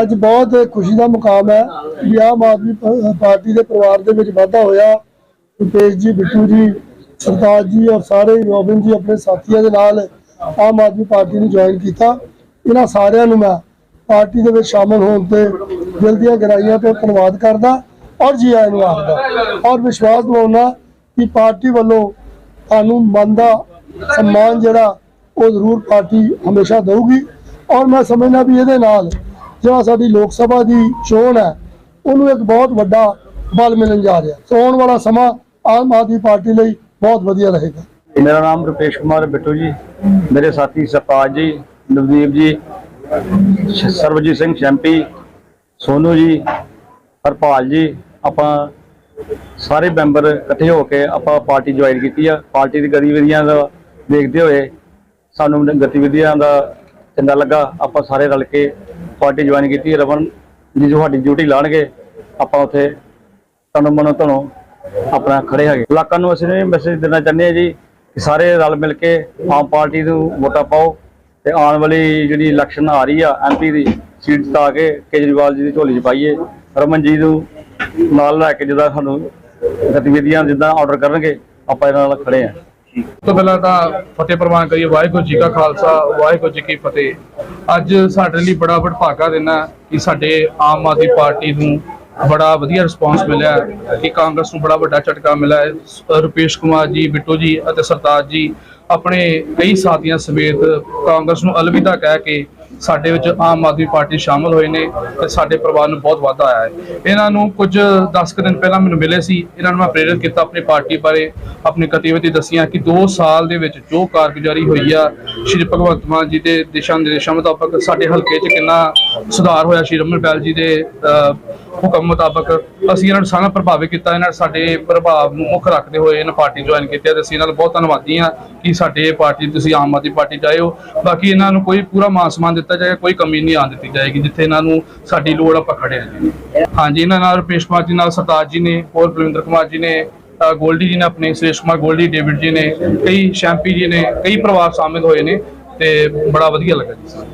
ਅੱਜ ਬਹੁਤ ਖੁਸ਼ੀ ਦਾ ਮੁਕਾਮ ਹੈ ਵੀ ਆਮ ਆਦਮੀ ਪਾਰਟੀ ਦੇ ਪਰਿਵਾਰ ਦੇ ਵਿੱਚ ਵਾਧਾ ਹੋਇਆ। ਰੁਪੇਸ਼ ਜੀ, ਬਿੱਟੂ ਜੀ, ਸਰਤਾਜ ਜੀ ਔਰ ਸਾਰੇ ਰੋਬਿਨ ਜੀ ਆਪਣੇ ਸਾਥੀਆਂ ਦੇ ਨਾਲ ਆਮ ਆਦਮੀ ਪਾਰਟੀ ਨੂੰ ਜੁਆਇਨ ਕੀਤਾ। ਇਹਨਾਂ ਸਾਰਿਆਂ ਨੂੰ ਮੈਂ ਪਾਰਟੀ ਦੇ ਵਿੱਚ ਸ਼ਾਮਲ ਹੋਣ ਤੇ ਦਿਲ ਦੀਆਂ ਗਹਿਰਾਈਆਂ ਤੋਂ ਧੰਨਵਾਦ ਕਰਦਾ ਔਰ ਜੀ ਆਇਆਂ ਨੂੰ ਆਖਦਾ। ਔਰ ਵਿਸ਼ਵਾਸ ਦਿਵਾਉਣਾ ਕਿ ਪਾਰਟੀ ਵੱਲੋਂ ਤੁਹਾਨੂੰ ਮਨ ਦਾ ਸਨਮਾਨ ਜਿਹੜਾ ਉਹ ਜ਼ਰੂਰ ਪਾਰਟੀ ਹਮੇਸ਼ਾ ਦੇਊਗੀ। ਔਰ ਮੈਂ ਸਮਝਣਾ ਵੀ ਇਹਦੇ ਨਾਲ ਜਿਹੜਾ ਸਾਡੀ ਲੋਕ ਸਭਾ ਦੀ ਚੋਣ ਹੈ, ਉਹਨੂੰ ਇੱਕ ਬਹੁਤ ਵੱਡਾ ਬਲ ਮਿਲਣ ਜਾ ਰਿਹਾ। ਸੋ ਆਉਣ ਵਾਲਾ ਸਮਾਂ ਆਮ ਆਦਮੀ ਪਾਰਟੀ ਲਈ ਬਹੁਤ ਵਧੀਆ ਰਹੇਗਾ। ਮੇਰਾ ਨਾਮ ਰੁਪੇਸ਼ ਕੁਮਾਰ ਬਿੱਟੂ ਜੀ। ਮੇਰੇ ਸਾਥੀ ਸਰਤਾਜ ਜੀ, ਨਵਦੀਪ ਜੀ, ਸ਼- ਸਰਬਜੀਤ ਸਿੰਘ ਸ਼ੈਂਪੀ ਸੋਨੂ ਜੀ, ਹਰਪਾਲ ਜੀ, ਆਪਾਂ ਸਾਰੇ ਮੈਂਬਰ ਇਕੱਠੇ ਹੋ ਕੇ ਆਪਾਂ ਪਾਰਟੀ ਜੁਆਇਨ ਕੀਤੀ ਆ। ਪਾਰਟੀ ਦੀ ਗਤੀਵਿਧੀਆਂ ਦਾ ਦੇਖਦੇ ਹੋਏ ਸਾਨੂੰ ਗਤੀਵਿਧੀਆਂ ਦਾ ਚੰਗਾ ਲੱਗਾ। ਆਪਾਂ ਸਾਰੇ ਰਲ ਕੇ ਪਾਰਟੀ ਜੁਆਇਨ ਕੀਤੀ, ਰਮਨ ਜੀ ਜੋ ਸਾਡੀ ਡਿਊਟੀ ਲਾਣਗੇ, ਆਪਾਂ ਉੱਥੇ ਤਨੋਂ ਮਨੋਂ ਧਨੋਂ ਆਪਣਾ ਖੜੇ ਹੈਗੇ। ਲੋਕਾਂ ਨੂੰ ਅਸੀਂ ਮੈਸੇਜ ਦੇਣਾ ਚਾਹੁੰਦੇ ਹਾਂ ਜੀ ਕਿ ਸਾਰੇ ਰਲ ਮਿਲ ਕੇ ਆਮ ਪਾਰਟੀ ਨੂੰ ਵੋਟਾਂ ਪਾਓ ਤੇ ਆਉਣ ਵਾਲੀ ਜਿਹੜੀ ਇਲੈਕਸ਼ਨ ਆ ਰਹੀ ਆ ਐਮਪੀ ਦੀ ਸੀਟ ਜਿਤਾ ਕੇ ਕੇਜਰੀਵਾਲ ਜੀ ਦੀ ਝੋਲੀ 'ਚ ਪਾਈਏ, ਰਮਨ ਜੀ ਨੂੰ ਨਾਲ ਲੈ ਕੇ ਜਿੱਦਾਂ ਸਾਨੂੰ ਗਤੀਵਿਧੀਆਂ ਜਿੱਦਾਂ ਆਰਡਰ ਕਰਨਗੇ, ਆਪਾਂ ਇਹਨਾਂ ਨਾਲ ਖੜੇ ਹਾਂ। ਤੋਂ ਪਹਿਲਾਂ ਤਾਂ ਫਤਿਹ ਪ੍ਰਵਾਨ ਕਰੀਏ, ਵਾਹਿਗੁਰੂ ਜੀ ਕਾ ਖਾਲਸਾ, ਵਾਹਿਗੁਰੂ ਜੀ ਕੀ ਫਤਿਹ। ਅੱਜ ਸਾਡੇ ਲਈ ਬੜਾ ਵਡਭਾਗਾ ਦਿਨ ਹੈ ਕਿ ਸਾਡੇ ਆਮ ਆਦਮੀ ਪਾਰਟੀ ਨੂੰ ਬੜਾ ਵਧੀਆ ਰਿਸਪਾਂਸ ਮਿਲਿਆ ਕਿ ਕਾਂਗਰਸ ਨੂੰ ਬੜਾ ਵੱਡਾ ਝਟਕਾ ਮਿਲਿਆ ਹੈ। ਸ- ਰੁਪੇਸ਼ ਕੁਮਾਰ ਜੀ, ਬਿੱਟੂ ਜੀ ਅਤੇ ਸਰਤਾਜ ਜੀ ਆਪਣੇ ਕਈ ਸਾਥੀਆਂ ਸਮੇਤ ਕਾਂਗਰਸ ਨੂੰ ਅਲਵਿਦਾ ਕਹਿ ਕੇ ਸਾਡੇ ਵਿੱਚ ਆਮ ਆਦਮੀ ਪਾਰਟੀ ਸ਼ਾਮਲ ਹੋਏ ਨੇ ਤੇ ਸਾਡੇ ਪਰਿਵਾਰ ਨੂੰ ਬਹੁਤ ਵਾਧਾ ਆਇਆ ਹੈ। ਇਹਨਾਂ ਨੂੰ ਕੁਝ 10 ਕੁ ਦਿਨ ਪਹਿਲਾਂ ਮੈਨੂੰ ਮਿਲੇ ਸੀ। ਇਹਨਾਂ ਨੂੰ ਮੈਂ ਪ੍ਰੇਰਿਤ ਕੀਤਾ ਆਪਣੀ ਪਾਰਟੀ ਬਾਰੇ, ਆਪਣੀ ਗਤੀਵਿਧੀ ਦੱਸੀਆਂ ਕਿ 2 ਸਾਲ ਦੇ ਵਿੱਚ ਜੋ ਕਾਰਗੁਜ਼ਾਰੀ ਹੋਈ ਆ, ਸ਼੍ਰੀ ਭਗਵੰਤ ਮਾਨ ਜੀ ਦੇ ਦਿਸ਼ਾ ਨਿਰਦੇਸ਼ਾਂ ਮੁਤਾਬਕ ਸਾਡੇ ਹਲਕੇ 'ਚ ਕਿੰਨਾ ਸੁਧਾਰ ਹੋਇਆ, ਸ਼੍ਰੀ ਰਮਨ ਪੈਲ ਜੀ ਦੇ ਹੁਕਮ ਮੁਤਾਬਕ ਅਸੀਂ ਇਹਨਾਂ ਨੂੰ ਸਾਰਾ ਪ੍ਰਭਾਵਿਤ ਕੀਤਾ। ਇਹਨਾਂ ਸਾਡੇ ਪ੍ਰਭਾਵ ਨੂੰ ਮੁੱਖ ਰੱਖਦੇ ਹੋਏ ਇਹਨਾਂ ਪਾਰਟੀ ਜੁਆਇਨ ਕੀਤੀ ਹੈ ਤੇ ਅਸੀਂ ਇਹਨਾਂ ਦਾ ਬਹੁਤ ਧੰਨਵਾਦੀ ਹਾਂ ਕਿ ਸਾਡੇ ਪਾਰਟੀ ਤੁਸੀਂ ਆਮ ਆਦਮੀ ਪਾਰਟੀ 'ਚ ਹੋ। ਬਾਕੀ ਇਹਨਾਂ ਨੂੰ ਕੋਈ ਪੂਰਾ ਮਾਨ ਸਨਮਾਨ ਦਿੱਤਾ ਜਾਏਗਾ ਕੋਈ ਕਮੀ ਨਹੀਂ ਆਉਣ ਦਿੱਤੀ ਜਾਏਗੀ, ਜਿੱਥੇ ਇਹਨਾਂ ਨੂੰ ਸਾਡੀ ਲੋੜ ਆਪਾਂ ਖੜੇ ਹਾਂ ਜੀ। ਹਾਂਜੀ, ਇਹਨਾਂ ਨਾਲ ਰੁਪੇਸ਼ ਕੁਮਾਰ ਜੀ ਨਾਲ ਸਰਤਾਜ ਜੀ ਨੇ, ਹੋਰ ਬਲਵਿੰਦਰ ਕੁਮਾਰ ਜੀ ਨੇ ਗੋਲਡੀ ਜੀ ਨੇ ਆਪਣੇ, ਸੁਰੇਸ਼ ਕੁਮਾਰ ਗੋਲਡੀ, ਡੇਵਿਡ ਜੀ ਨੇ, ਕਈ ਸ਼ੈਂਪੀ ਜੀ ਨੇ, ਕਈ ਪਰਿਵਾਰ ਸ਼ਾਮਿਲ ਹੋਏ ਨੇ ਤੇ ਬੜਾ ਵਧੀਆ ਲੱਗਾ ਜੀ। ਸਾਨੂੰ